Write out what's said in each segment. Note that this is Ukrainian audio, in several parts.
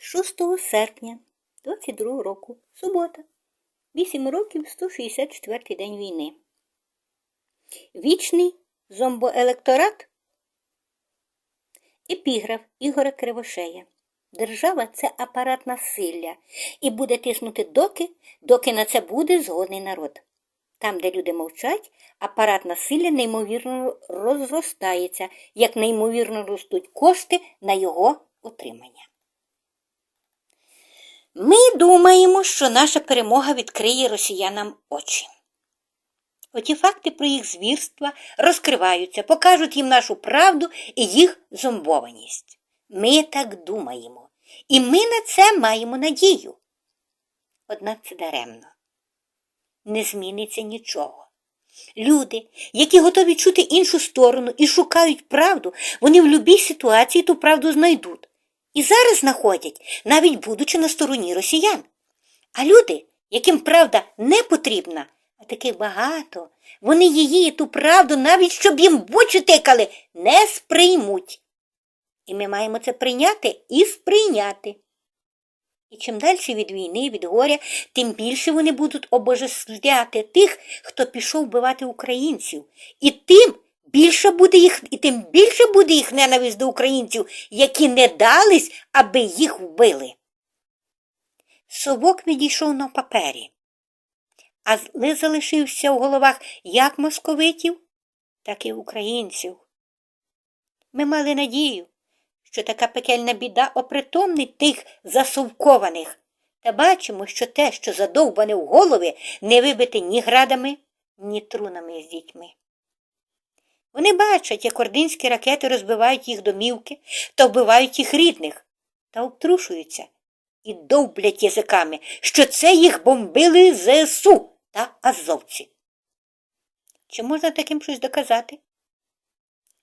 6 серпня 22 року, субота, 8 років 164 день війни. Вічний зомбоелекторат Епіграф Ігоря Кривошея. Держава це апарат насилля і буде тиснути доки, доки на це буде згодний народ. Там, де люди мовчать, апарат насилля неймовірно розростається, як неймовірно ростуть кошти на його утримання. Ми думаємо, що наша перемога відкриє росіянам очі. Оті факти про їх звірства розкриваються, покажуть їм нашу правду і їх зомбованість. Ми так думаємо, і ми на це маємо надію. Однак це даремно. Не зміниться нічого. Люди, які готові чути іншу сторону і шукають правду, вони в будь-якій ситуації ту правду знайдуть. І зараз знаходять, навіть будучи на стороні росіян. А люди, яким правда не потрібна, а таких багато, вони її, ту правду, навіть щоб їм бочі тикали, не сприймуть. І ми маємо це прийняти і сприйняти. І чим далі від війни, від горя, тим більше вони будуть обожествляти тих, хто пішов вбивати українців. І тим більше буде їх, і тим більше буде їх ненависть до українців, які не дались, аби їх вбили. Совок відійшов на папері, а ли залишився в головах як московитів, так і українців. Ми мали надію, що така пекельна біда опритомнить тих засовкованих, та бачимо, що те, що задовбане в голови, не вибите ні градами, ні трунами з дітьми. Вони бачать, як ординські ракети розбивають їх домівки та вбивають їх рідних, та обтрушуються і довблять язиками, що це їх бомбили ЗСУ та азовці. Чи можна таким щось доказати?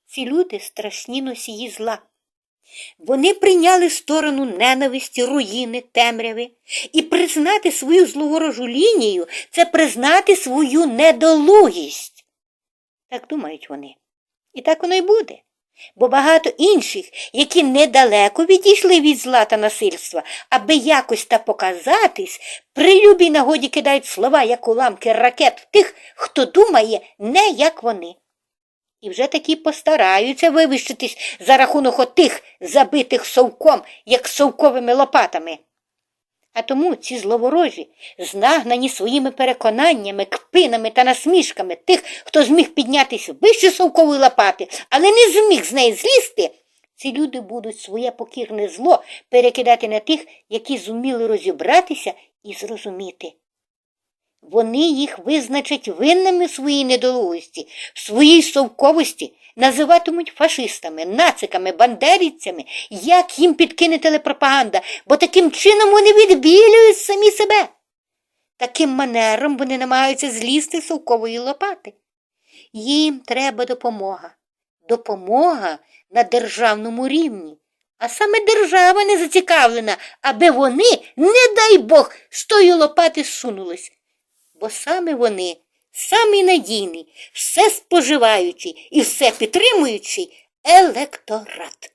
Ці люди страшні носії зла. Вони прийняли сторону ненависті, руїни, темряви, і признати свою зловорожу лінію це признати свою недолугість. Так думають вони. І так воно й буде. Бо багато інших, які недалеко відійшли від зла та насильства, аби якось та показатись, при любій нагоді кидають слова, як уламки ракет тих, хто думає не як вони. І вже такі постараються вивищитись за рахунок отих забитих совком, як совковими лопатами. А тому ці зловорожі, знагнані своїми переконаннями, кпинами та насмішками тих, хто зміг піднятися вище совкової лопати, але не зміг з неї злізти, ці люди будуть своє покірне зло перекидати на тих, які зуміли розібратися і зрозуміти. Вони їх визначать винними в своїй недолугості, в своїй совковості, називатимуть фашистами, нациками, бандерівцями, як їм підкине телепропаганда, бо таким чином вони відбілюють самі себе. Таким манером вони намагаються злізти совкової лопати. Їм треба допомога. Допомога на державному рівні. А саме держава не зацікавлена, аби вони, не дай Бог, з тої лопати сунулись бо саме вони, самі надійний, все споживаючий і все підтримуючий електорат.